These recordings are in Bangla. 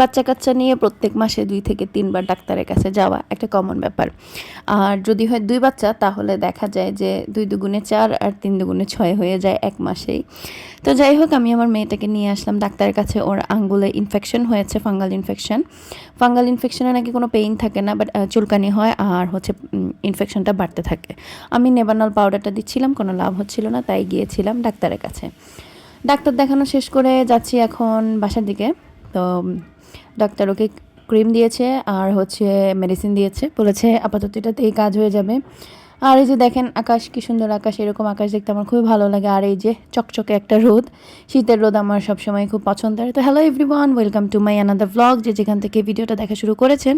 বাচ্চা কাচ্চা নিয়ে প্রত্যেক মাসে দুই থেকে তিনবার ডাক্তারের কাছে যাওয়া একটা কমন ব্যাপার। আর যদি হয় দুই বাচ্চা, তাহলে দেখা যায় যে দুই দুগুণে চার আর তিন দুগুণে ছয় হয়ে যায় এক মাসেই। তো যাই হোক, আমি আমার মেয়েটাকে নিয়ে আসলাম ডাক্তারের কাছে। ওর আঙ্গুলে ইনফেকশন হয়েছে ফাঙ্গাল ইনফেকশন ফাঙ্গাল ইনফেকশনে নাকি কোনো পেইন থাকে না বাট চুলকানি হয় আর হচ্ছে ইনফেকশনটা বাড়তে থাকে। আমি নেবানল পাউডারটা দিচ্ছিলাম, কোনো লাভ হচ্ছিল না, তাই গিয়েছিলাম ডাক্তারের কাছে। ডাক্তার দেখানো শেষ করে যাচ্ছি এখন বাসার দিকে। তো ডাক্তার ওকে ক্রিম দিয়েছে আর হচ্ছে মেডিসিন দিয়েছে। বলেছে, আপাতত এই কাজ হয়ে যাবে। আর এই যে দেখেন আকাশ, কি সুন্দর আকাশ, এরকম আকাশ দেখতে আমার খুবই ভালো লাগে। আর এই যে চকচকে একটা রোদ, শীতের রোদ আমার সবসময় খুব পছন্দের। তো hello everyone welcome to my another blog যে যেখান থেকে ভিডিওটা দেখা শুরু করেছেন।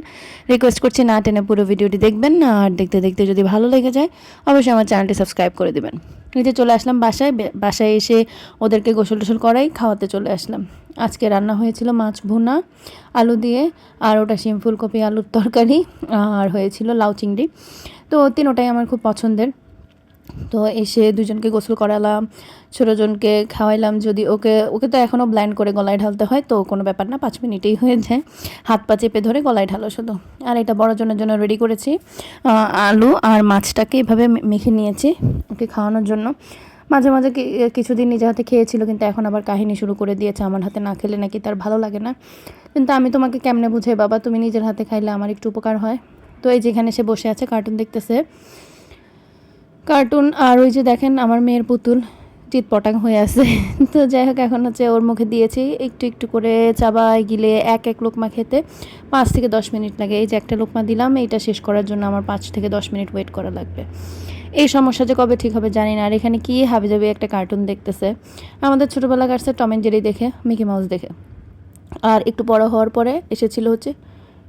রিকোয়েস্ট করছি না টেনে পুরো ভিডিওটি দেখবেন না, আর দেখতে দেখতে যদি ভালো লেগে যায়, অবশ্যই আমার চ্যানেলটি সাবস্ক্রাইব করে দেবেন। এই যে চলে আসলাম বাসায় বাসায় এসে ওদেরকে গোসল টোসল করাই, খাওয়াতে চলে আসলাম। আজকে রান্না হয়েছিল মাছ ভুনা, আলু দিয়ে, আর ওটা শিম ফুলকপি, আলুর তরকারি, আর হয়েছিল লাউ চিংড়ি। তো তিনোটাই আমার খুব পছন্দের। তো এসে দুজনকে গোসল করালাম, ছোটোজনকে খাওয়াইলাম। যদি ওকে ওকে তো এখনও ব্লাইন্ড করে গলায় ঢালতে হয়, তো কোনো ব্যাপার না, পাঁচ মিনিটেই হয়ে যায়। হাত পা চেপে ধরে গলায় ঢালো শুধু। আর এটা বড়জনের জন্য রেডি করেছি। আলু আর মাছটাকে এভাবে মেখে নিয়েছি ওকে খাওয়ানোর জন্য। মাঝে মাঝে কিছুদিন নিজে হাতে খেয়েছিল, কিন্তু এখন আবার কাহিনী শুরু করে দিয়েছে। আমার হাতে না খেলে নাকি তার ভালো লাগে না। কিন্তু আমি তোমাকে কেমনে বুঝাই, বাবা? তুমি নিজের হাতে খাইলে আমার একটু উপকার হয়। তো এই যেখানে সে বসে আছে কার্টুন দেখতেছে। কার্টুন আর ওই যে দেখেন আমার মেয়ের পুতুল চিত পটাং হয়ে আছে। তো যাই হোক, এখন হচ্ছে ওর মুখে দিয়েছি, একটু একটু করে চাবাই গিলে এক এক লোকমা খেতে। পাঁচ থেকে দশ মিনিট লাগে। এই যে একটা লোকমা দিলাম, এইটা শেষ করার জন্য আমার পাঁচ থেকে দশ মিনিট ওয়েট করা লাগবে। এই সমস্যা যে কবে ঠিক হবে জানি না, আর এখানে কী হাবে যাবে একটা কার্টুন দেখতেছে। আমাদের ছোটোবেলা কাটছে টম অ্যান্ড জেরি দেখে মিকি মাউস দেখে। আর একটু বড় হওয়ার পরে এসেছিল হচ্ছে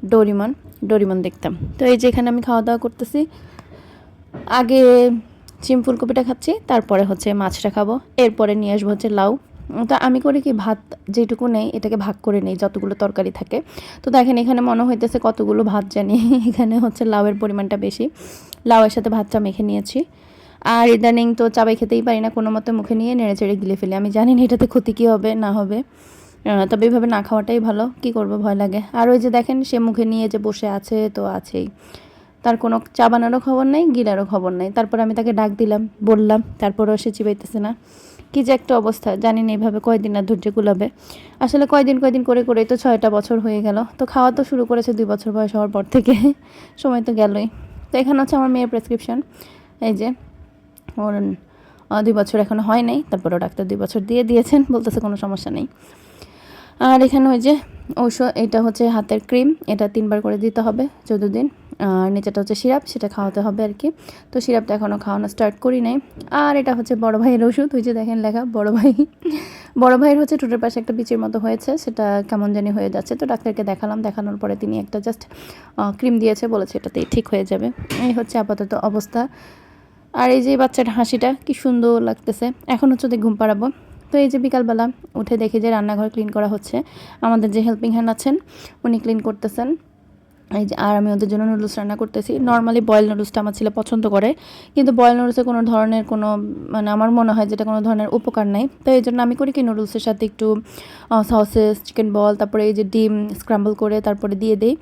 ডোরিমন ডোরিমন দেখতাম। তো এই যে এখানে আমি খাওয়া দাওয়া করতেছি। আগে চিম ফুলকপিটা খাচ্ছি, তারপরে হচ্ছে মাছটা খাব। এরপরে নিয়ে আসব হচ্ছে লাউ। তো আমি করি কি, ভাত যেটুকু নেই, এটাকে ভাগ করে নেই, যতগুলো তরকারি থাকে। তো দেখেন, এখানে মনে হইতেছে কতগুলো ভাত জানি, এখানে হচ্ছে লাউয়ের পরিমাণটা বেশি। লাউয়ের সাথে ভাতটা মেখে নিয়েছি। আর ইদানিং তো চাবাই খেতেই পারি না, কোনো মতে মুখে নিয়ে নেড়ে চেড়ে গিলে ফেলি। আমি জানি না এটাতে ক্ষতি কী হবে, না হবে। তবে এইভাবে না খাওয়াটাই ভালো। কি করব, ভয় লাগে। আর ওই যে দেখেন, সে মুখে নিয়ে যে বসে আছে তো আছেই। তার কোনো চাবানোরও খবর নেই, গিলারও খবর নেই। তারপর আমি তাকে ডাক দিলাম, বললাম, তারপরও সে চিবাইতেছে না। কি যে একটা অবস্থা, জানি না এইভাবে কয়দিন আর ধৈর্য কুলাবে। আসলে কয়দিন কয়দিন করে, করেই তো ছয়টা বছর হয়ে গেল। তো খাওয়া তো শুরু করেছে দুই বছর বয়স হওয়ার পর থেকে। সময় তো গেলই। তো এখানে হচ্ছে আমার মেয়ের প্রেসক্রিপশন এই যে, ওর দুই বছর এখনও হয় নাই। তারপরেও ডাক্তার দুই বছর দিয়ে দিয়েছেন, বলতেছে কোনো সমস্যা নেই। আর এখানে ওই যে ঔষধ এটা হচ্ছে হাতের ক্রিম, এটা তিনবার করে দিতে হবে চোদ্দ দিন আর নিচেটা হচ্ছে সিরাপ, সেটা খাওয়াতে হবে আর কি। তো সিরাপটা এখনও খাওয়ানো স্টার্ট করি নাই। আর এটা হচ্ছে বড় ভাইয়ের ওষুধ, ওই যে দেখেন লেখা, বড় ভাই। বড় ভাইয়ের হচ্ছে ঠোঁটের পাশে একটা বিচির মতো হয়েছে, সেটা কেমন জানি হয়ে যাচ্ছে। তো ডাক্তারকে দেখালাম, দেখানোর পরে তিনি একটা জাস্ট ক্রিম দিয়েছে, বলেছে এটাতেই ঠিক হয়ে যাবে। এই হচ্ছে আপাতত অবস্থা। আর এই যে বাচ্চাটা হাসিটা, কি সুন্দর লাগতেছে। এখন হচ্ছে ওদের ঘুম পাড়াবো। তো এই যে বিকালবেলা উঠে দেখি যে রান্নাঘর ক্লিন করা হচ্ছে। আমাদের যে হেল্পিং হ্যান্ড আছেন, উনি ক্লিন করতেছেন। এই যে আর আমি ওদের জন্য নুডলস রান্না করতেছি। নর্মালি বয়েল নুডলসটা আমার ছেলে পছন্দ করে, কিন্তু বয়েল নুডলসে কোনো ধরনের কোনো মানে আমার মনে হয় যেটা কোনো ধরনের উপকার নাই। তো এই জন্য আমি করি কি নুডলসের সাথে একটু সসেস চিকেন বল তারপরে এই যে ডিম স্ক্রাম্বল করে তারপরে দিয়ে দিই।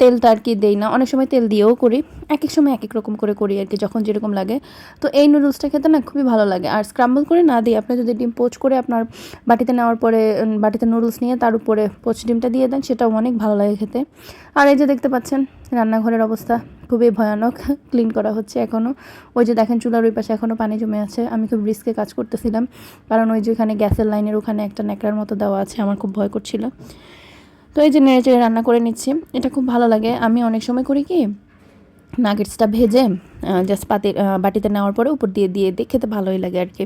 তেলটা আর কি দেই না। অনেক সময় তেল দিয়েও করি এক এক সময় এক এক রকম করে করি আর কি, যখন যেরকম লাগে। তো এই নুডলসটা খেতে না খুবই ভালো লাগে। আর স্ক্রাম্বল করে না দিই আপনি যদি ডিম পোচ করে আপনার বাটিতে নেওয়ার পরে বাটিতে নুডলস নিয়ে তার উপরে পোচ ডিমটা দিয়ে দেন, সেটাও অনেক ভালো লাগে খেতে। আর এই যে দেখতে পাচ্ছেন, রান্নাঘরের অবস্থা খুবই ভয়ানক ক্লিন করা হচ্ছে এখনও ওই যে দেখেন চুলার ওই পাশে এখনও পানি জমে আছে। আমি খুব রিস্কে কাজ করতেছিলাম, কারণ ওই যে ওখানে গ্যাসের লাইনের ওখানে একটা ন্যাকড়ার মতো দেওয়া আছে, আমার খুব ভয় করছিল। তো এই যে নেড়ে চেড়ে রান্না করে নিচ্ছি, এটা খুব ভালো লাগে। আমি অনেক সময় করি কি, নাগেটসটা ভেজে জাস্ট পাতি বাটিতে নেওয়ার পরে উপর দিয়ে দিয়ে দিই, খেতে ভালোই লাগে আর কি।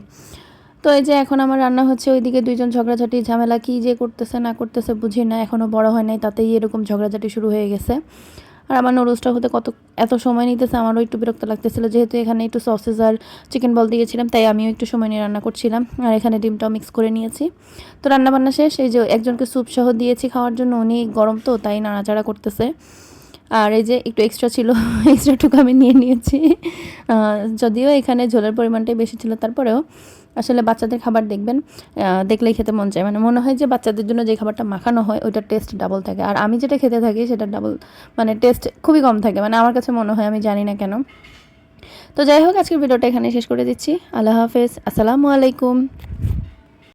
তো এই যে এখন আমার রান্না হচ্ছে ওইদিকে দুইজন ঝগড়াঝাটি, ঝামেলা কী যে করতেছে না করতেছে বুঝি না এখনও বড় হয় নাই, তাতেই এরকম ঝগড়াঝাটি শুরু হয়ে গেছে। আর আমার নুডলসটা হতে কত এত সময় নিতেছে, আমারও একটু বিরক্ত লাগতেছিল। যেহেতু এখানে একটু সসেস আর চিকেন বল দিয়েছিলাম, তাই আমিও একটু সময় নিয়ে রান্না করছিলাম। আর এখানে ডিমটাও মিক্স করে নিয়েছি। তো রান্নাবান্না শেষ, এই যে একজনকে স্যুপ সহ দিয়েছি খাওয়ার জন্য, উনি গরম তো, তাই নাড়াচাড়া করতেছে। আর এই যে একটু এক্সট্রা ছিল এক্সট্রাটুকু আমি নিয়ে নিয়েছি। যদিও এখানে ঝোলের পরিমাণটাই বেশি ছিল, তারপরেও আসলে বাচ্চাদের খাবার দেখবেন দেখলেই খেতে মন চায়। মানে মনে হয় যে বাচ্চাদের জন্য যে খাবারটা মাখানো হয়, ওইটার টেস্ট ডাবল থাকে। আর আমি যেটা খেতে থাকি, সেটা ডাবল মানে টেস্ট খুবই কম থাকে। মানে আমার কাছে মনে হয়, আমি জানি না কেন। তো যাই হোক, আজকের ভিডিওটা এখানে শেষ করে দিচ্ছি। আল্লাহ হাফেজ। আসসালামু আলাইকুম।